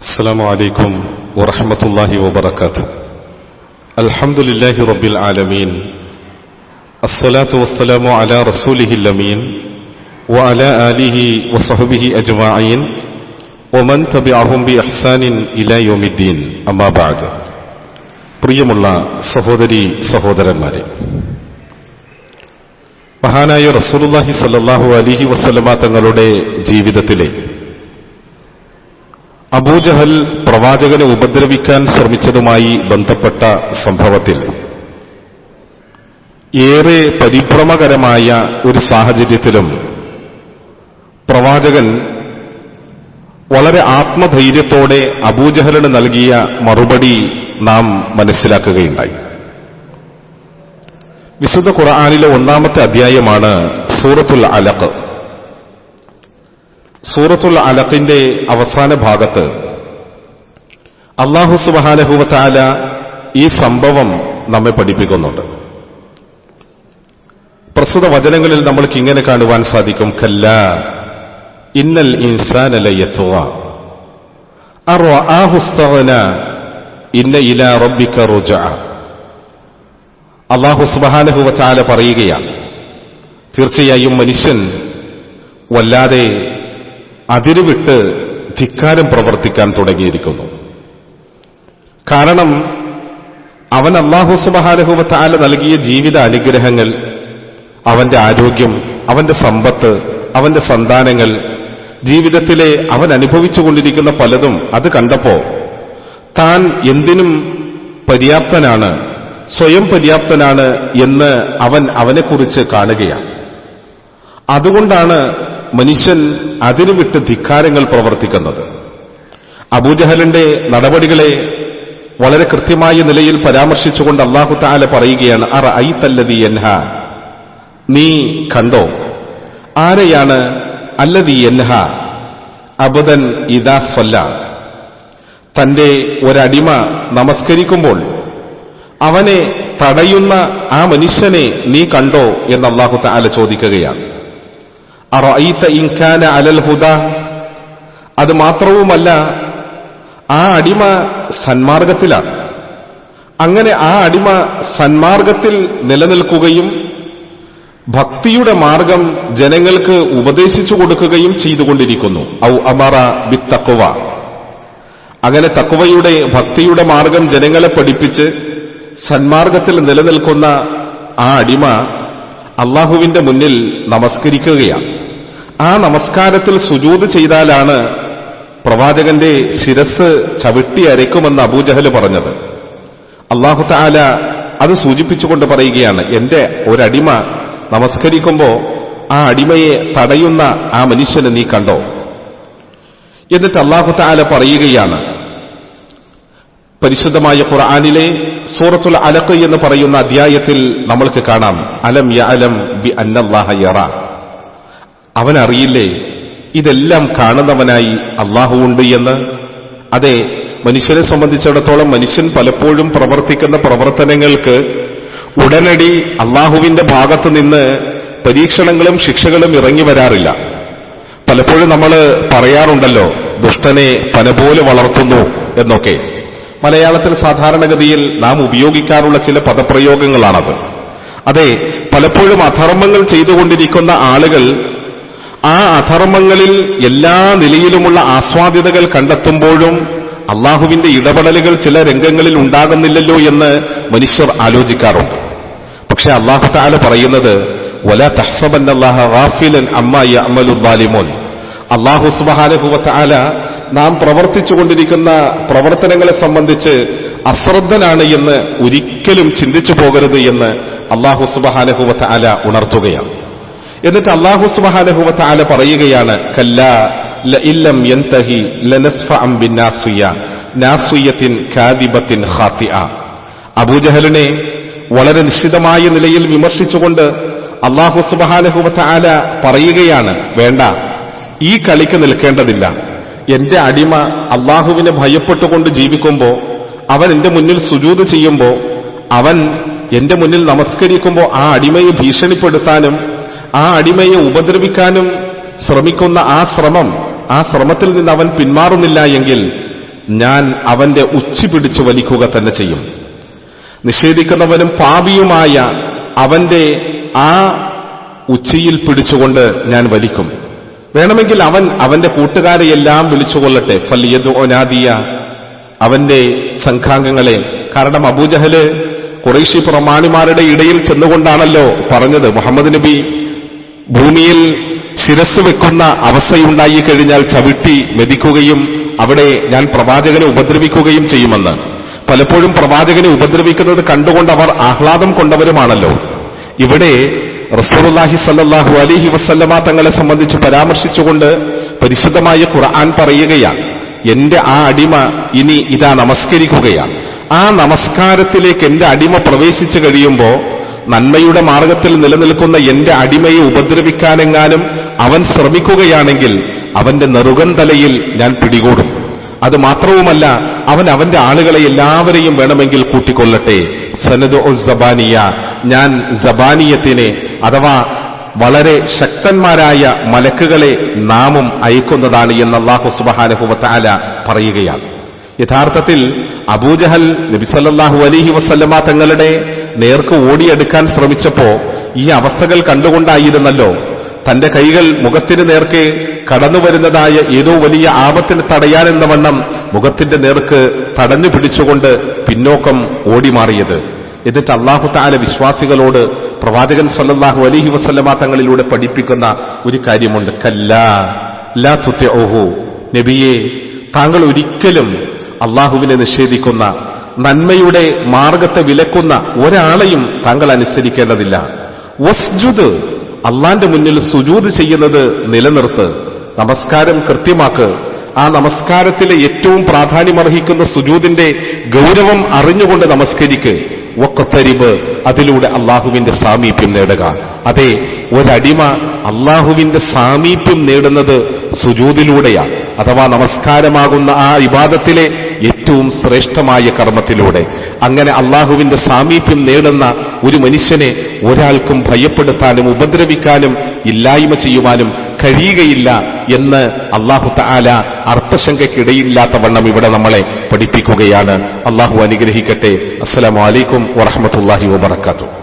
السلام عليكم ورحمة الله وبركاته الحمد لله رب العالمين الصلاة والسلام على رسوله الأمين وعلى آله وصحبه أجمعين ومن تبعهم بإحسان إلى يوم الدين أما بعد പ്രിയമുള്ള സഹോദരി സഹോദരന്മാരെ മഹാനായ റസൂലുള്ളാഹി സല്ലല്ലാഹു അലിഹി വസല്ലമ തങ്ങളുടെ ജീവിതത്തിലെ അബൂജഹൽ പ്രവാചകനെ ഉപദ്രവിക്കാൻ ശ്രമിച്ചതുമായി ബന്ധപ്പെട്ട സംഭവത്തിൽ ഏറെ പരിഭ്രമകരമായ ഒരു സാഹചര്യത്തിലും പ്രവാചകൻ വളരെ ആത്മധൈര്യത്തോടെ അബൂജഹലിന് നൽകിയ മറുപടി നാം മനസ്സിലാക്കുകയുണ്ടായി. വിശുദ്ധ ഖുർആാനിലെ ഒന്നാമത്തെ അധ്യായമാണ് സൂറത്തുൽ അലഖ്. സൂറത്തുൽ അലഖിന്റെ അവസാന ഭാഗത്ത് അള്ളാഹു സുബാനഹുവത്താല ഈ സംഭവം നമ്മെ പഠിപ്പിക്കുന്നുണ്ട്. പ്രസ്തുത വചനങ്ങളിൽ നമ്മൾക്ക് ഇങ്ങനെ കാണുവാൻ സാധിക്കും. കല്ല ഇന്നൽ ഇൻസാനലയത്തുവ ഇന്ന ഇല അള്ളാഹു സുബാനഹുവത്താല പറയുകയാണ് തീർച്ചയായും മനുഷ്യൻ വല്ലാതെ അതിരുവിട്ട് ധിക്കാരം പ്രവർത്തിക്കാൻ തുടങ്ങിയിരിക്കുന്നു. കാരണം അവൻ അള്ളാഹു സുബഹാനുഹുവത്താല നൽകിയ ജീവിത അനുഗ്രഹങ്ങൾ അവന്റെ ആരോഗ്യം അവന്റെ സമ്പത്ത് അവന്റെ സന്താനങ്ങൾ ജീവിതത്തിലെ അവൻ അനുഭവിച്ചുകൊണ്ടിരിക്കുന്ന പലതും അത് കണ്ടപ്പോ താൻ എന്തിനും പര്യാപ്തനാണ് സ്വയം പര്യാപ്തനാണ് എന്ന് അവൻ അവനെക്കുറിച്ച് കാണുകയാണ്. അതുകൊണ്ടാണ് മനുഷ്യൻ അതിനു വിട്ട് ധിക്കാരങ്ങൾ പ്രവർത്തിക്കുന്നത്. അബൂജഹലിന്റെ നടപടികളെ വളരെ കൃത്യമായ നിലയിൽ പരാമർശിച്ചുകൊണ്ട് അള്ളാഹു താല പറയുകയാണ് അറ ഐ തല്ലതി എൻഹ നീ കണ്ടോ? ആരെയാണ് അല്ലതി എൻഹ അബുദൻ ഇദാ സ്വല്ല. തന്റെ ഒരടിമ നമസ്കരിക്കുമ്പോൾ അവനെ തടയുന്ന ആ മനുഷ്യനെ നീ കണ്ടോ എന്ന് അള്ളാഹു താല ചോദിക്കുകയാണ്. ഇൻകാന അലൽ ഹുദ. അത് മാത്രവുമല്ല ആ അടിമ സന്മാർഗത്തിലാണ്. അങ്ങനെ ആ അടിമ സന്മാർഗത്തിൽ നിലനിൽക്കുകയും ഭക്തിയുടെ മാർഗം ജനങ്ങൾക്ക് ഉപദേശിച്ചു കൊടുക്കുകയും ചെയ്തുകൊണ്ടിരിക്കുന്നു. ഔ അമറ ബി തക്കുവ അങ്ങനെ തക്കുവയുടെ ഭക്തിയുടെ മാർഗം ജനങ്ങളെ പഠിപ്പിച്ച് സന്മാർഗത്തിൽ നിലനിൽക്കുന്ന ആ അടിമ അള്ളാഹുവിന്റെ മുന്നിൽ നമസ്കരിക്കുകയാണ്. ആ നമസ്കാരത്തിൽ സുജൂത് ചെയ്താലാണ് പ്രവാചകന്റെ ശിരസ് ചവിട്ടി അരയ്ക്കുമെന്ന് അബൂജഹൽ പറഞ്ഞത്. അള്ളാഹു താല അത് സൂചിപ്പിച്ചുകൊണ്ട് പറയുകയാണ് എന്റെ ഒരടിമ നമസ്കരിക്കുമ്പോൾ ആ അടിമയെ തടയുന്ന ആ മനുഷ്യനെ നീ കണ്ടോ? എന്നിട്ട് അള്ളാഹു താല പറയുകയാണ് പരിശുദ്ധമായ ഖുർആാനിലെ സൂറത്തുൽ അലക്ക് എന്ന് പറയുന്ന അധ്യായത്തിൽ നമ്മൾക്ക് കാണാം അലം യ അലം ബി അന്നല്ലാഹ യറ. അവൻ അറിയില്ലേ ഇതെല്ലാം കാണുന്നവനായി അള്ളാഹുവുണ്ട് എന്ന്? അതെ മനുഷ്യനെ സംബന്ധിച്ചിടത്തോളം മനുഷ്യൻ പലപ്പോഴും പ്രവർത്തിക്കുന്ന പ്രവർത്തനങ്ങൾക്ക് ഉടനടി അള്ളാഹുവിന്റെ ഭാഗത്ത് നിന്ന് പരീക്ഷണങ്ങളും ശിക്ഷകളും ഇറങ്ങി വരാറില്ല. പലപ്പോഴും നമ്മൾ പറയാറുണ്ടല്ലോ ദുഷ്ടനെ പന പോലെ വളർത്തുന്നു എന്നൊക്കെ. മലയാളത്തിൽ സാധാരണഗതിയിൽ നാം ഉപയോഗിക്കാറുള്ള ചില പദപ്രയോഗങ്ങളാണത്. അതെ പലപ്പോഴും അധർമ്മങ്ങൾ ചെയ്തുകൊണ്ടിരിക്കുന്ന ആളുകൾ ആ അധർമ്മങ്ങളിൽ എല്ലാ നിലയിലുമുള്ള ആസ്വാദ്യതകൾ കണ്ടെത്തുമ്പോഴും അള്ളാഹുവിന്റെ ഇടപെടലുകൾ ചില രംഗങ്ങളിൽ ഉണ്ടാകുന്നില്ലല്ലോ എന്ന് മനുഷ്യർ ആലോചിക്കാറുണ്ട്. പക്ഷെ അള്ളാഹു താല പറയുന്നത് തഹ്സബൻ അള്ളാഹു സുബാനുഭവത്താല നാം പ്രവർത്തിച്ചുകൊണ്ടിരിക്കുന്ന പ്രവർത്തനങ്ങളെ സംബന്ധിച്ച് അശ്രദ്ധനാണ് എന്ന് ഒരിക്കലും ചിന്തിച്ചു പോകരുത് എന്ന് അള്ളാഹു സുബാനുഭവത്താല ഉണർത്തുകയാണ്. എന്നിട്ട് അള്ളാഹു സുബാനഹുവത്ത് ആല പറയുകയാണ് കല്ല ലഇല്ലം യന്തഹി അബൂജഹലിനെ വളരെ നിശ്ചിതമായ നിലയിൽ വിമർശിച്ചുകൊണ്ട് അള്ളാഹു സുബാനഹുവത്ത് ആല പറയുകയാണ് വേണ്ട ഈ കളിക്ക് നിൽക്കേണ്ടതില്ല. എന്റെ അടിമ അള്ളാഹുവിനെ ഭയപ്പെട്ടുകൊണ്ട് ജീവിക്കുമ്പോൾ അവൻ എന്റെ മുന്നിൽ സുജൂത് ചെയ്യുമ്പോൾ അവൻ എന്റെ മുന്നിൽ നമസ്കരിക്കുമ്പോൾ ആ അടിമയെ ഭീഷണിപ്പെടുത്താനും ആ അടിമയെ ഉപദ്രവിക്കാനും ശ്രമിക്കുന്ന ആ ശ്രമം ആ ശ്രമത്തിൽ നിന്ന് അവൻ പിന്മാറുന്നില്ല എങ്കിൽ ഞാൻ അവന്റെ ഉച്ചി പിടിച്ചു വലിക്കുക തന്നെ ചെയ്യും. നിഷേധിക്കുന്നവനും പാപിയുമായ അവന്റെ ആ ഉച്ചിയിൽ പിടിച്ചുകൊണ്ട് ഞാൻ വലിക്കും. വേണമെങ്കിൽ അവൻ അവന്റെ കൂട്ടുകാരെയെല്ലാം വിളിച്ചുകൊള്ളട്ടെ. ഫല്യത് ഒനാദിയ അവന്റെ സംഘാംഗങ്ങളെ. കാരണം അബൂജഹൽ കുറേശി പ്രമാണിമാരുടെ ഇടയിൽ ചെന്നുകൊണ്ടാണല്ലോ പറഞ്ഞത്. മുഹമ്മദ് നബി ഭൂമിയിൽ ശിരസ് വെക്കുന്ന അവസ്ഥയുണ്ടായി കഴിഞ്ഞാൽ ചവിട്ടി മെതിക്കുകയും അവിടെ ഞാൻ പ്രവാചകനെ ഉപദ്രവിക്കുകയും ചെയ്യുമെന്ന്. പലപ്പോഴും പ്രവാചകനെ ഉപദ്രവിക്കുന്നത് കണ്ടുകൊണ്ട് അവർ ആഹ്ലാദം കൊണ്ടവരുമാണല്ലോ. ഇവിടെ റസൂലുള്ളാഹി സല്ലാഹു അലിഹി വസല്ലമ തങ്ങളെ സംബന്ധിച്ച് പരാമർശിച്ചുകൊണ്ട് പരിശുദ്ധമായ ഖുർആൻ പറയുകയാണ്. എന്റെ ആ അടിമ ഇനി ഇതാ നമസ്കരിക്കുകയാണ്. ആ നമസ്കാരത്തിലേക്ക് എന്റെ അടിമ പ്രവേശിച്ചു കഴിയുമ്പോൾ നന്മയുടെ മാർഗത്തിൽ നിലനിൽക്കുന്ന എന്റെ അടിമയെ ഉപദ്രവിക്കാനെങ്ങാനും അവൻ ശ്രമിക്കുകയാണെങ്കിൽ അവന്റെ നെറുകൻ തലയിൽ ഞാൻ പിടികൂടും. അത് മാത്രവുമല്ല അവൻ അവന്റെ ആളുകളെ എല്ലാവരെയും വേണമെങ്കിൽ കൂട്ടിക്കൊള്ളട്ടെ സനദ് ജബാനിയ ഞാൻ സബാനിയത്തിനെ അഥവാ വളരെ ശക്തന്മാരായ മലക്കുകളെ നാമും അയക്കുന്നതാണ് എന്ന് അള്ളാഹു സുബഹാനഹുവത്താല പറയുകയാണ്. യഥാർത്ഥത്തിൽ അബൂജഹൽ നബിസല്ലാഹു അലിഹി വസല്ലമ തങ്ങളുടെ നേർക്ക് ഓടിയെടുക്കാൻ ശ്രമിച്ചപ്പോ ഈ അവസ്ഥകൾ കണ്ടുകൊണ്ടായിരുന്നല്ലോ. തന്റെ കൈകൾ മുഖത്തിന് നേർക്ക് കടന്നു വരുന്നതായ ഏതോ വലിയ ആപത്തിന് തടയാനെന്ന വണ്ണം മുഖത്തിന്റെ നേർക്ക് തടഞ്ഞു പിടിച്ചുകൊണ്ട് പിന്നോക്കം ഓടിമാറിയത്. എന്നിട്ട് അള്ളാഹു താല വിശ്വാസികളോട് പ്രവാചകൻ സല്ലാഹു അലഹി വസല്ലമ തങ്ങളിലൂടെ പഠിപ്പിക്കുന്ന ഒരു കാര്യമുണ്ട്. കല്ലാ ലാ തുത്യഉഹു നബിയെ താങ്കൾ ഒരിക്കലും അള്ളാഹുവിനെ നിഷേധിക്കുന്ന നന്മയുടെ മാർഗത്തെ വിലക്കുന്ന ഒരാളെയും താങ്കൾ അനുസരിക്കേണ്ടതില്ല വസ്ജുദ് അള്ളാന്റെ മുന്നിൽ സുജൂത് ചെയ്യുന്നത് നിലനിർത്ത്. നമസ്കാരം കൃത്യമാക്ക്. ആ നമസ്കാരത്തിലെ ഏറ്റവും പ്രാധാന്യമർഹിക്കുന്ന സുജൂതിന്റെ ഗൗരവം അറിഞ്ഞുകൊണ്ട് നമസ്കരിക്ക്. ഒക്കത്തരിവ് അതിലൂടെ അള്ളാഹുവിന്റെ സാമീപ്യം നേടുക. അതെ ഒരടിമ അള്ളാഹുവിന്റെ സാമീപ്യം നേടുന്നത് സുജൂതിലൂടെയാണ് അഥവാ നമസ്കാരമാകുന്ന ആ ഇബാദത്തിലെ ഏറ്റവും ശ്രേഷ്ഠമായ കർമ്മത്തിലൂടെ. അങ്ങനെ അള്ളാഹുവിന്റെ സാമീപ്യം നേടുന്ന ഒരു മനുഷ്യനെ ഒരാൾക്കും ഭയപ്പെടുത്താനും ഉപദ്രവിക്കാനും ഇല്ലായ്മ ചെയ്യുവാനും കഴിയുകയില്ല എന്ന് അള്ളാഹു താല അർത്ഥശങ്കയ്ക്കിടയില്ലാത്ത വണ്ണം ഇവിടെ നമ്മളെ പഠിപ്പിക്കുകയാണ്. അള്ളാഹു അനുഗ്രഹിക്കട്ടെ. അസ്സലാമലൈക്കും വറഹമത്തല്ലാഹി വബർക്കാത്തു